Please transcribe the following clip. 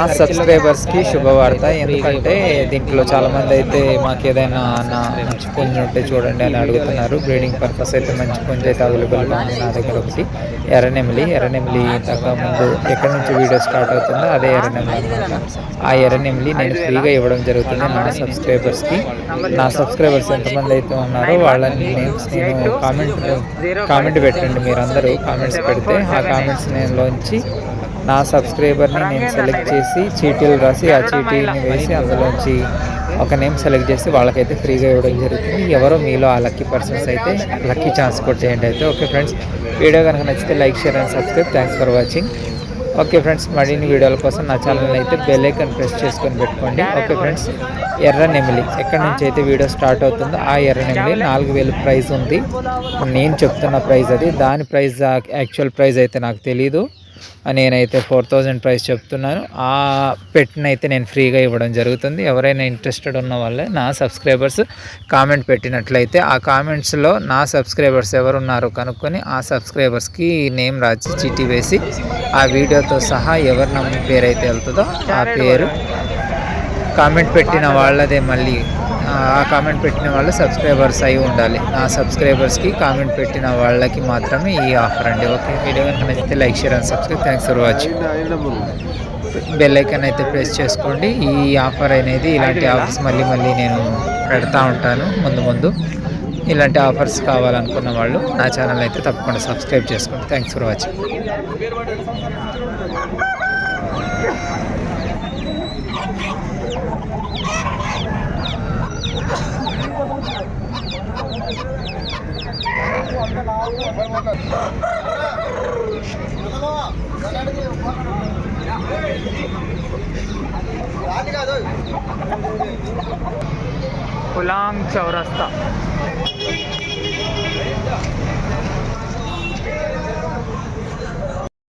నా సబ్స్క్రైబర్స్కి శుభవార్త. ఎందుకంటే దీంట్లో చాలామంది అయితే మాకు ఏదైనా నా మంచి పుంజు ఉంటే చూడండి అని అడుగుతున్నారు. బ్రీడింగ్ పర్పస్ అయితే మంచి పుంజు అయితే అవైలబుల్గా ఉంది నా దగ్గర ఒకటి. ఎర్రనెమిలి ఎర్రనెమిలి ఇంతకు ముందు ఎక్కడి నుంచి వీడియో స్టార్ట్ అవుతుందో అదే ఎర్రనెమిలి అనమాట ఆ ఎర్రనెమిలి నేను ఫ్రీగా ఇవ్వడం జరుగుతుంది నా సబ్స్క్రైబర్స్కి. నా సబ్స్క్రైబర్స్ ఎంతమంది అయితే ఉన్నారో వాళ్ళని నేమ్స్ నేను కామెంట్ కామెంట్ పెట్టండి మీరందరూ కామెంట్స్ పెడితే ఆ కామెంట్స్ నేను లోంచి నా సబ్స్క్రైబర్ని నేను సెలెక్ట్ చేసి చీటీలు రాసి ఆ చీటీని వేసి అందులోంచి ఒక నేమ్ సెలెక్ట్ చేసి వాళ్ళకైతే ఫ్రీగా ఇవ్వడం జరుగుతుంది. ఎవరో మీలో ఆ లక్కీ పర్సన్స్ అయితే లక్కీ ఛాన్స్ కొట్టేయండి అయితే. ఓకే ఫ్రెండ్స్ వీడియో కనుక నచ్చితే like share and subscribe. Thanks for watching okay friends మరిన్ని వీడియోల కోసం నా ఛానల్ అయితే బెల్ ఐకన్ ప్రెస్ చేసుకొని పెట్టుకోండి. ఓకే ఫ్రెండ్స్ ఎర్ర నెమిలి. ఎక్కడి నుంచి అయితే వీడియో స్టార్ట్ అవుతుందో ఆ ఎర్ర నెమిలి. నాలుగు వేలు ప్రైజ్ ఉంది. నేను చెప్తున్న ప్రైస్ అది. దాని ప్రైస్ యాక్చువల్ ప్రైస్ అయితే నాకు తెలీదు. నేనైతే ఫోర్ థౌజండ్ ప్రైస్ చెప్తున్నాను. ఆ పెట్టినైతే నేను ఫ్రీగా ఇవ్వడం జరుగుతుంది. ఎవరైనా ఇంట్రెస్టెడ్ ఉన్న వాళ్ళే నా సబ్స్క్రైబర్స్ కామెంట్ పెట్టినట్లయితే ఆ కామెంట్స్లో నా సబ్స్క్రైబర్స్ ఎవరున్నారో కనుక్కొని ఆ సబ్స్క్రైబర్స్కి నేమ్ రాసి చీటీ వేసి ఆ వీడియోతో సహా ఎవరి నమ్మ పేరు అయితే వెళ్తుందో ఆ పేరు కామెంట్ పెట్టిన వాళ్ళదే మళ్ళీ ఆ కామెంట్ పెట్టిన వాళ్ళు సబ్స్క్రైబర్స్ అయి ఉండాలి. నా సబ్స్క్రైబర్స్కి కామెంట్ పెట్టిన వాళ్ళకి మాత్రమే ఈ ఆఫర్ అండి. ఓకే వీడియో కనుక నచ్చితే like share and subscribe thanks for watching bell icon అయితే ప్రెస్ చేసుకోండి. ఈ ఆఫర్ అనేది ఇలాంటి ఆఫర్స్ మళ్ళీ మళ్ళీ నేను పెడతా ఉంటాను ముందు ముందు. ఇలాంటి ఆఫర్స్ కావాలనుకున్న వాళ్ళు నా ఛానల్ అయితే తప్పకుండా సబ్స్క్రైబ్ చేసుకోండి. Thanks for watching Ghulam Chowrasta.